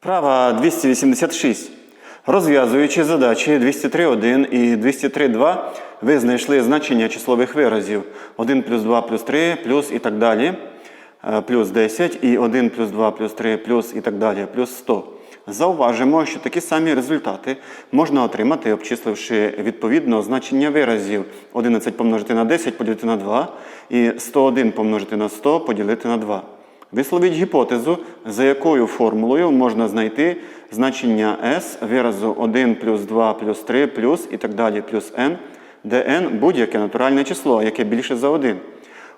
Вправа 286. Розв'язуючи задачі 203.1 і 203.2, ви знайшли значення числових виразів 1 плюс 2 плюс 3 плюс і так далі, е, плюс 10 і 1 плюс 2 плюс 3 плюс і так далі, плюс 100. Зауважимо, що такі самі результати можна отримати, обчисливши відповідно значення виразів 11 помножити на 10 поділити на 2 і 101 помножити на 100 поділити на 2. Висловіть гіпотезу, за якою формулою можна знайти значення s виразу 1 плюс 2 плюс 3 плюс і так далі плюс n, де n будь-яке натуральне число, яке більше за 1.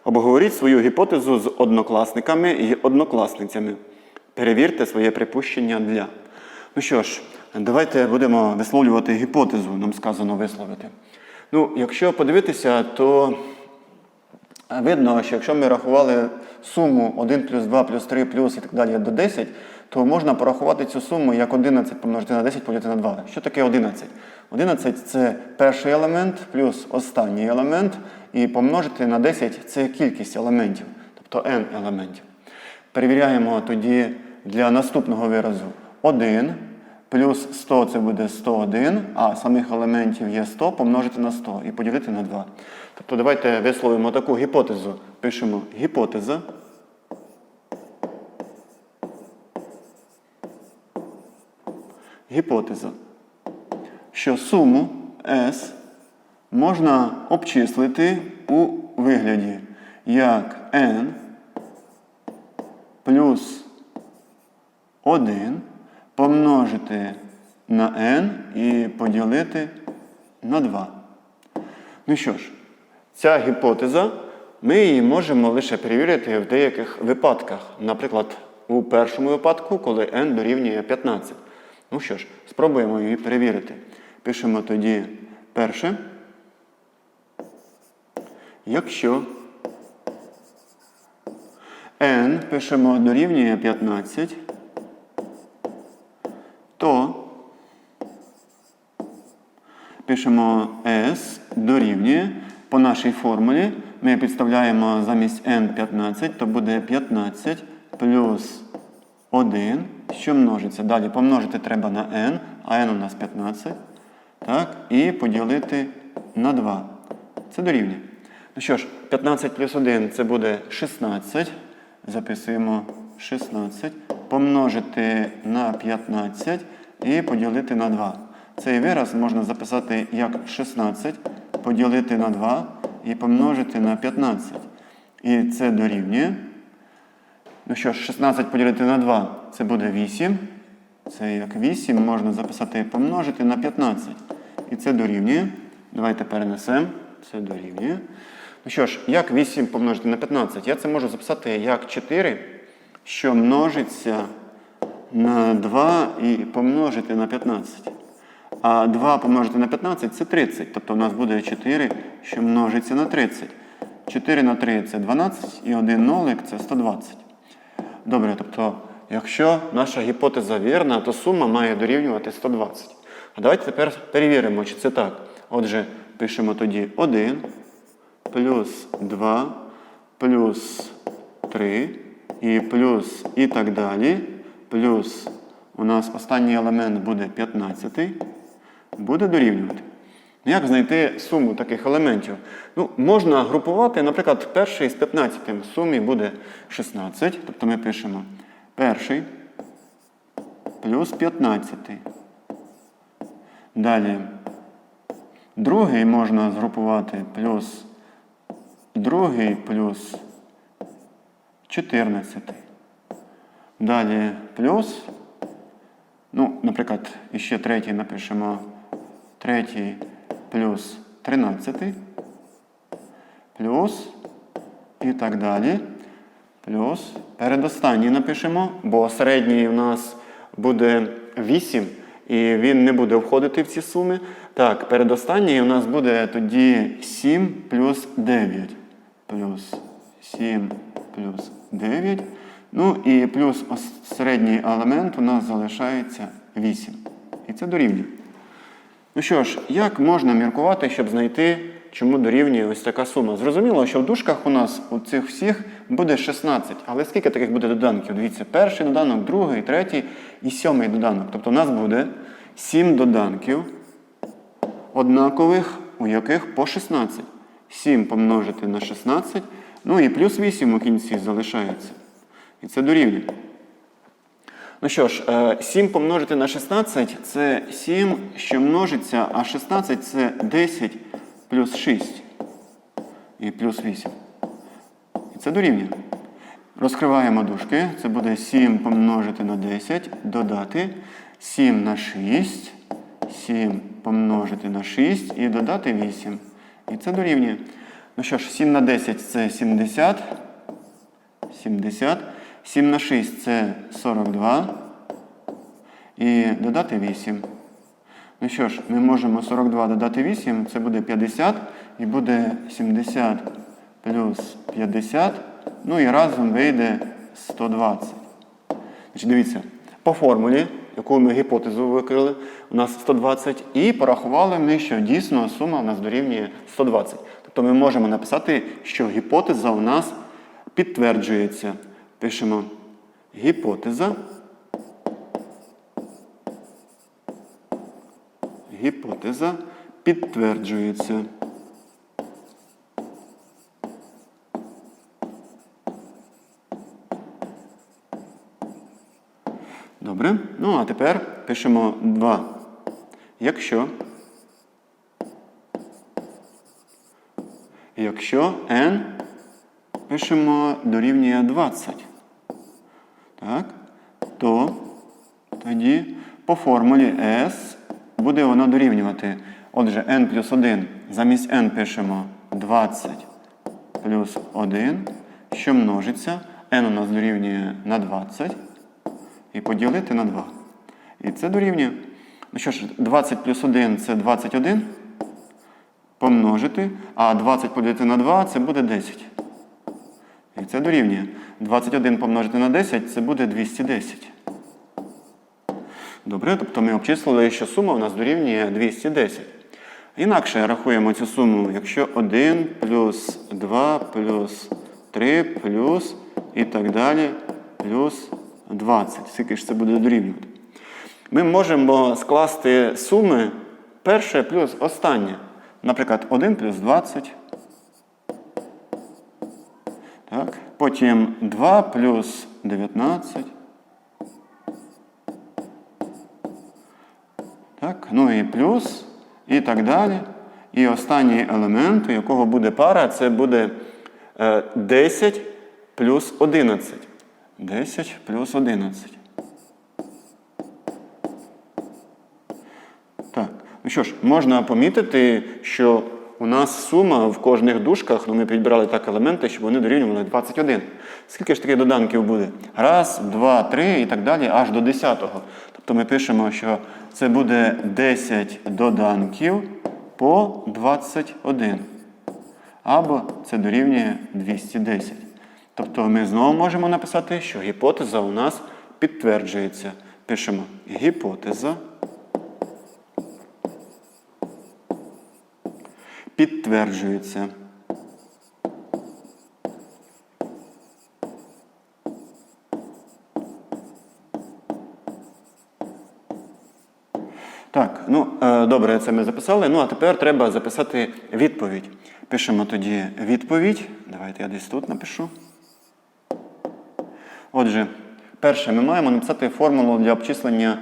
Обговоріть свою гіпотезу з однокласниками і однокласницями. Перевірте своє припущення для. Ну що ж, давайте будемо висловлювати гіпотезу, нам сказано висловити. Ну, якщо подивитися, то Видно, що якщо ми рахували суму 1 плюс 2 плюс 3 плюс і так далі до 10, то можна порахувати цю суму як 11 помножити на 10 поділити на 2. Що таке 11? 11 це перший елемент плюс останній елемент, і помножити на 10 це кількість елементів, тобто n елементів. Перевіряємо тоді для наступного виразу 1 плюс 100 це буде 101, а самих елементів є 100 помножити на 100 і поділити на 2. Тобто давайте висловимо таку гіпотезу. Пишемо гіпотеза. Гіпотеза, що суму S можна обчислити у вигляді як n плюс 1 помножити на n і поділити на 2. Ну що ж, ця гіпотеза, ми її можемо лише перевірити в деяких випадках. Наприклад, у першому випадку, коли n дорівнює 15. Ну що ж, спробуємо її перевірити. Пишемо тоді перше. Якщо n пишемо дорівнює 15, то пишемо S дорівнює. По нашій формулі ми підставляємо замість n 15, то буде 15 плюс 1, що множиться. Далі помножити треба на n, а n у нас 15. Так, І поділити на 2. Це дорівнює. Ну що ж, 15 плюс 1 це буде 16. Записуємо 16. Помножити на 15 і поділити на 2. Цей вираз можна записати як 16, поділити на 2 і помножити на 15. І це дорівнює. Ну що ж, 16 поділити на 2 це буде 8. Це як 8 можна записати і помножити на 15. І це дорівнює. Давайте перенесемо. Це дорівнює. Ну що ж, як 8 помножити на 15? Я це можу записати як 4, що множиться на 2 і помножити на 15. А 2 помножити на 15 це 30. Тобто у нас буде 4, що множиться на 30. 4 на 3 це 12 і 1 нолик це 120. Добре, тобто, якщо наша гіпотеза вірна, то сума має дорівнювати 120. А давайте тепер перевіримо, чи це так. Отже, пишемо тоді 1 плюс 2 плюс 3 і плюс і так далі. Плюс у нас останній елемент буде 15, буде дорівнювати. Ну, Як знайти суму таких елементів? Ну, Можна групувати, наприклад, перший з 15 в сумі буде 16. Тобто ми пишемо перший плюс 15. Далі другий можна згрупувати плюс другий плюс 14. Далі плюс. Ну, наприклад, іще третій напишемо третій плюс 13. Плюс і так далі. Плюс. Передостанній напишемо, бо середній у нас буде 8, і він не буде входити в ці суми. Так, передостанній у нас буде тоді 7 плюс 9. Плюс 7 плюс 9. Ну і плюс середній елемент у нас залишається 8. І це дорівнює. Ну що ж, як можна міркувати, щоб знайти, чому дорівнює ось така сума? Зрозуміло, що в дужках у нас у цих всіх буде 16. Але скільки таких буде доданків? Дивіться, перший доданок, другий, третій і сьомий доданок. Тобто у нас буде 7 доданків однакових, у яких по 16. 7 помножити на 16, ну і плюс 8 у кінці залишається. І це дорівнює. Ну що ж, е, 7 помножити на 16 це 7, що множиться, а 16 це 10 плюс 6 і плюс 8. І це дорівнює. Розкриваємо дужки. Це буде 7 помножити на 10, додати 7 на 6, 7 помножити на 6 і додати 8. І це дорівнює. Ну що ж, 7 на 10 це 70. 70. 7 на 6 це 42. І додати 8. Ну що ж, ми можемо 42 додати 8, це буде 50. І буде 70 плюс 50. Ну і разом вийде 120. Значить, Дивіться, по формулі, яку ми гіпотезу викрили, у нас 120, і порахували ми, що дійсно сума у нас дорівнює 120. Тобто ми можемо написати, що гіпотеза у нас підтверджується. Пишемо гіпотеза. Гіпотеза підтверджується. Добре. Ну, а тепер пишемо 2. Якщо. Якщо n пишемо дорівнює 20. Так? То тоді по формулі S буде воно дорівнювати. Отже, n плюс 1. Замість n пишемо 20 плюс 1, що множиться. n у нас дорівнює на 20 і поділити на 2. І це дорівнює. Ну що ж, 20 плюс 1 це 21. Помножити, а 20 поділити на 2 це буде 10. І це дорівнює. 21 помножити на 10 це буде 210. Добре, тобто ми обчислили, що сума у нас дорівнює 210. Інакше рахуємо цю суму, якщо 1 плюс 2 плюс 3 плюс і так далі плюс 20. Скільки ж це буде дорівнювати? Ми можемо скласти суми перше плюс останнє. Наприклад, 1 плюс 20. Так. Потім 2 плюс 19. Так. Ну і плюс, і так далі. І останній елемент, у якого буде пара, це буде е, 10 плюс 11. 10 плюс 11. Так, ну що ж, можна помітити, що у нас сума в кожних дужках, ну ми підбирали так елементи, щоб вони дорівнювали 21. Скільки ж таких доданків буде? Раз, два, три і так далі, аж до 10-го. Тобто ми пишемо, що це буде 10 доданків по 21. Або це дорівнює 210. Тобто ми знову можемо написати, що гіпотеза у нас підтверджується. Пишемо гіпотеза. Підтверджується. Так, ну е, добре, це ми записали. Ну а тепер треба записати відповідь. Пишемо тоді відповідь. Давайте я десь тут напишу. Отже, перше, ми маємо написати формулу для обчислення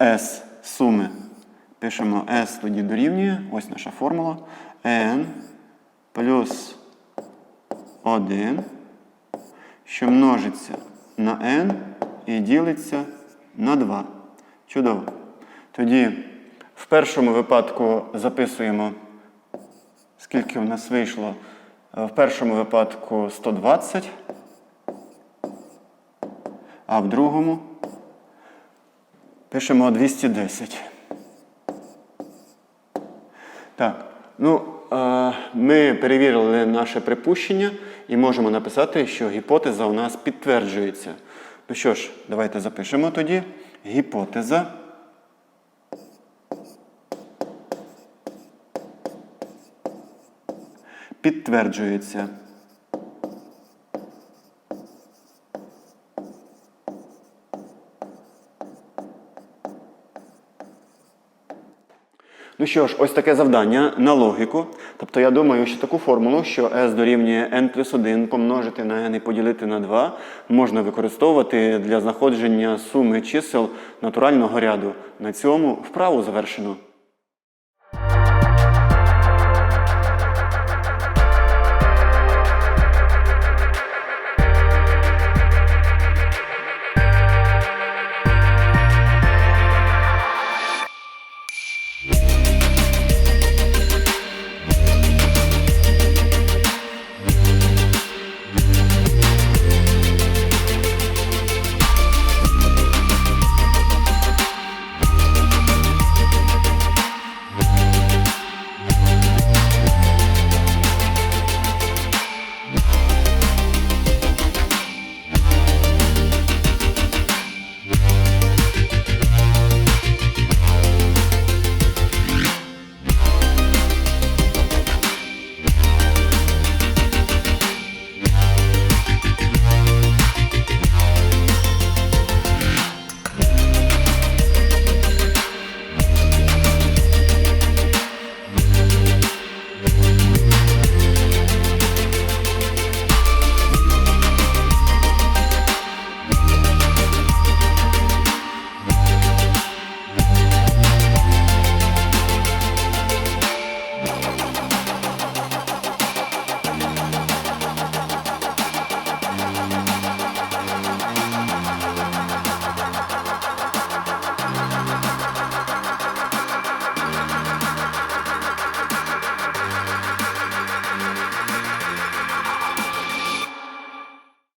S суми. Пишемо S тоді дорівнює. Ось наша формула. N плюс 1, що множиться на n і ділиться на 2. Чудово. Тоді в першому випадку записуємо, скільки у нас вийшло. В першому випадку 120, а в другому пишемо 210. Так, ну, ми перевірили наше припущення і можемо написати, що гіпотеза у нас підтверджується. Ну що ж, давайте запишемо тоді. Гіпотеза. Підтверджується. Ну що ж, ось таке завдання на логіку. Тобто я думаю, що таку формулу, що s дорівнює n плюс 1 помножити на n і поділити на 2, можна використовувати для знаходження суми чисел натурального ряду. На цьому вправу завершено.